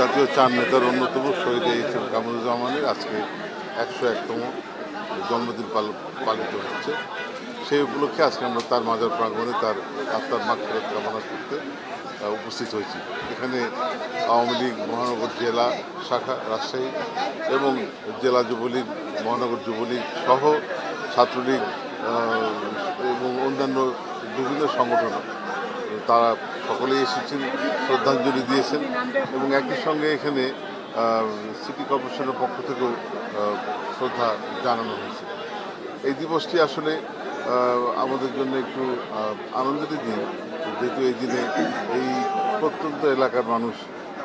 জাতীয় চার নেতার অন্যতম শহীদ এইচ এম কামরুজ্জামানের, আজকে একশো একতম জন্মদিন পাল- পালিত হচ্ছে। সেই উপলক্ষে আজকে আমরা তার মাজার প্রাঙ্গণে তার আত্মার মাগ ফেরত কামনা করতে উপস্থিত হয়েছি। এখানে আওয়ামী লীগ, মহানগর জেলা শাখা, রাজশাহী এবং জেলা যুবলীগ, মহানগর যুবলীগ সহ ছাত্রলীগ এবং অন্যান্য বিভিন্ন সংগঠন, তারা সকলেই এসেছেন, শ্রদ্ধাঞ্জলি দিয়েছেন এবং একই সঙ্গে এখানে সিটি কর্পোরেশনের পক্ষ থেকেও শ্রদ্ধা জানানো হয়েছে এই দিবসটি আসলে আমাদের জন্য একটু আনন্দের দিন যেহেতু এই দিনে এই প্রত্যন্ত এলাকার মানুষ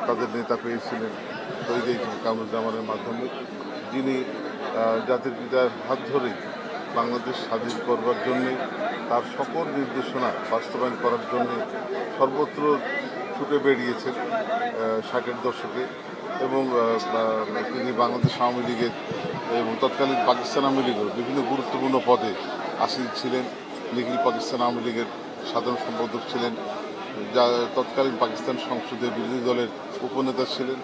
তাদের নেতা পেয়েছিলেন তৈরি. কামরুজ্জামানের মাধ্যমে যিনি জাতির পিতার হাত ধরেই বাংলাদেশ স্বাধীন করবার জন্যে, তার সকল নির্দেশনা বাস্তবায়ন করার জন্য সর্বত্র ছুটে বেরিয়েছেন ষাটের দশকে এবং তিনি বাংলাদেশ আওয়ামী লীগের এবং তৎকালীন পাকিস্তান আওয়ামী লীগের বিভিন্ন গুরুত্বপূর্ণ পদে আসীন ছিলেন। নিখিল পাকিস্তান আওয়ামী লীগের সাধারণ সম্পাদক ছিলেন, যা তৎকালীন পাকিস্তান সংসদের বিরোধী দলের উপনেতা ছিলেন।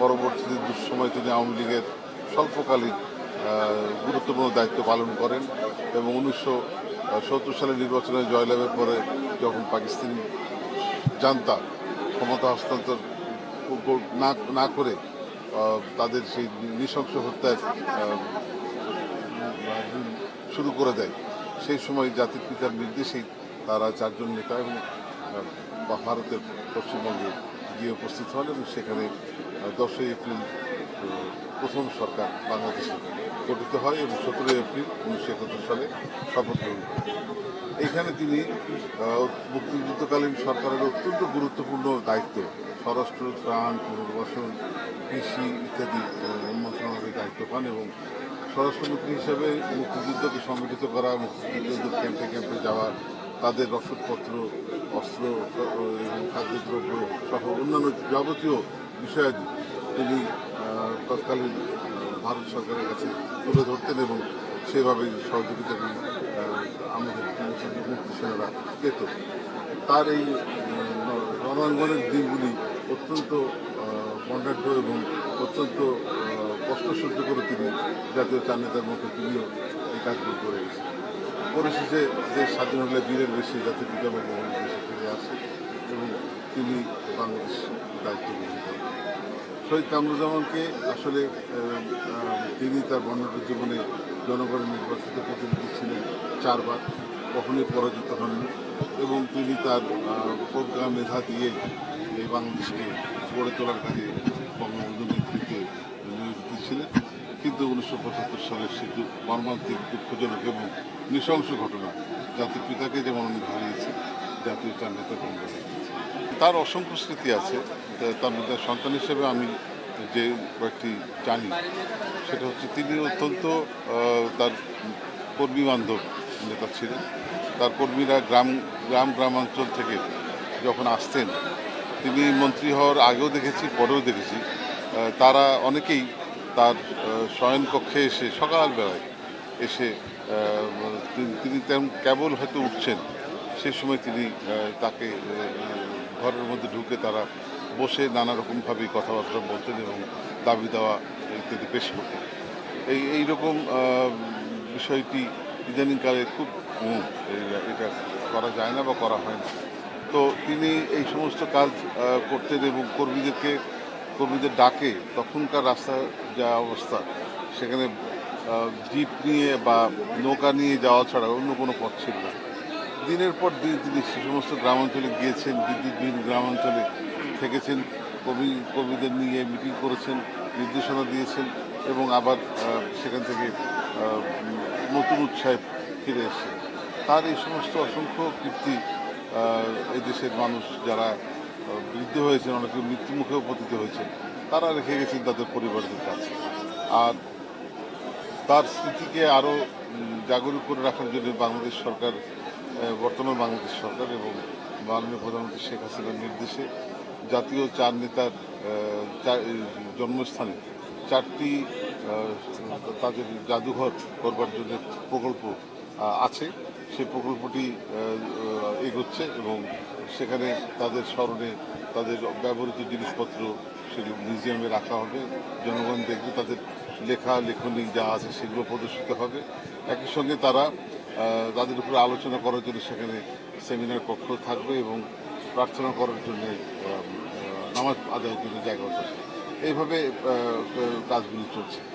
পরবর্তীতে দুঃসময় তিনি আওয়ামী লীগের স্বল্পকালীন গুরুত্বপূর্ণ দায়িত্ব পালন করেন এবং উনিশশো সত্তর সালের নির্বাচনে জয়লাভের পরে যখন পাকিস্তান জানতা ক্ষমতা হস্তান্তর না করে তাদের সেই নৃশংস হত্যার শুরু করে দেয়, সেই সময় জাতির পিতার নির্দেশেই তারা চারজন নেতা এবং ভারতের পশ্চিমবঙ্গে গিয়ে উপস্থিত হন এবং সেখানে দশই এপ্রিল প্রথম সরকার বাংলাদেশে গঠিত হয় এবং সতেরোই এপ্রিল উনিশশো একাত্তর সালে শপথ গ্রহণ করেন। এইখানে তিনি মুক্তিযুদ্ধকালীন সরকারের অত্যন্ত গুরুত্বপূর্ণ দায়িত্ব, স্বরাষ্ট্র, ত্রাণ, পুনর্বাসন, কৃষি ইত্যাদি মন্ত্রণালয়ের দায়িত্ব পান এবং স্বরাষ্ট্রমন্ত্রী হিসেবে মুক্তিযুদ্ধকে সংগঠিত করা মুক্তিযুদ্ধদের ক্যাম্পে ক্যাম্পে যাওয়া, তাদের রসদপত্র, অস্ত্র, এবং খাদ্যদ্রব্য সহ অন্যান্য যাবতীয় বিষয়াদি তিনি তৎকালীন ভারত সরকারের কাছে তুলে ধরতেন এবং সেভাবে সহযোগিতা আমাদের মুক্তি সেনারা পেত। তার এই রণাঙ্গনের দিনগুলি অত্যন্ত আহ, এবং অত্যন্ত কষ্ট সহ্য করে তিনি জাতীয় চার নেতার মতো তিনিও এই কাজগুলো করে গেছেন পরিশেষে দেশ স্বাধীন হলে বীরের বেশি জাতির পিতা দেশে ফিরে আসে এবং তিনি বাংলাদেশ দায়িত্ব গ্রহণ করেন। শহীদ কামরুজ্জামানকে আসলে তিনি তার বর্ণাঢ্য জীবনে জনগণের নির্বাচিত প্রতিনিধি ছিলেন চারবার, কখনোই পরাজিত হননি এবং তিনি তার প্রজ্ঞা, মেধা দিয়ে এই বাংলাদেশকে গড়ে তোলার কাজে বঙ্গবন্ধু নেতৃত্বে নিয়োজিত ছিলেন। কিন্তু উনিশশো পঁচাত্তর সালের সে মর্মান্তিক দুঃখজনক এবং নৃশংস ঘটনা জাতির পিতাকে যেমন হারিয়েছে জাতীয় চার নেতা তার অসংখ্য স্মৃতি আছে। তার মধ্যে সন্তান হিসেবে আমি যে কয়েকটি জানি, সেটা হচ্ছে তিনি অত্যন্ত তার কর্মী বান্ধব নেতা ছিলেন। তার কর্মীরা গ্রাম গ্রাম, গ্রামাঞ্চল থেকে যখন আসতেন, তিনি মন্ত্রী হওয়ার আগেও দেখেছি, পরেও দেখেছি। তারা অনেকেই তার শয়নকক্ষে এসে সকালবেলায় এসে তিনি তেমন কেবল হয়তো উঠছেন সেই সময় তিনি তাকে ঘরের মধ্যে ঢুকে তারা বসে নানা রকমভাবে কথাবার্তা বলতেন এবং দাবি দেওয়া ইত্যাদি পেশ করতেন। এই এইরকম বিষয়টি ইদানিংকালে খুব এটা করা যায় না বা করা হয় না। তো তিনি এই সমস্ত কাজ করতেন এবং কর্মীদেরকে, কর্মীদের ডাকে তখনকার রাস্তার যা অবস্থা, সেখানে জিপ নিয়ে বা নৌকা নিয়ে যাওয়া ছাড়া অন্য কোনো পথ ছিল না। দিনের পর দিন তিনি সে সমস্ত গ্রামাঞ্চলে গিয়েছেন বিদ্যুৎবিহীন গ্রামাঞ্চলে থেকেছেন কবি কবিদের নিয়ে মিটিং করেছেন নির্দেশনা দিয়েছেন এবং আবার সেখান থেকে নতুন উৎসাহে ফিরে এসেছেন। তার এই সমস্ত অসংখ্য কীর্তি আহ, এই দেশের মানুষ যারা বৃদ্ধ হয়েছেন অনেকে মৃত্যুমুখেও পতিত হয়েছেন তারা রেখে গেছেন তাদের পরিবারদের কাছে। আর তার স্মৃতিকে আরও জাগরুক করে রাখার জন্য বাংলাদেশ সরকার বর্তমান বাংলাদেশ সরকার এবং মাননীয় প্রধানমন্ত্রী শেখ হাসিনার নির্দেশে জাতীয় চার নেতার জন্মস্থানে চারটি তাদের জাদুঘর করবার জন্য প্রকল্প আছে। সেই প্রকল্পটি এগোচ্ছে এবং সেখানে তাদের স্মরণে তাদের ব্যবহৃত জিনিসপত্র সেগুলো মিউজিয়ামে রাখা হবে। জনগণ দেখবে তাদের লেখা লেখনী যা আছে সেগুলো প্রদর্শিত হবে। একই সঙ্গে তারা তাদের উপরে আলোচনা করার জন্য সেখানে সেমিনার কক্ষ থাকবে এবং প্রার্থনা করার জন্য নামাজ আদায়ের জন্য জায়গা থাকবে এইভাবে কাজগুলি চলছে।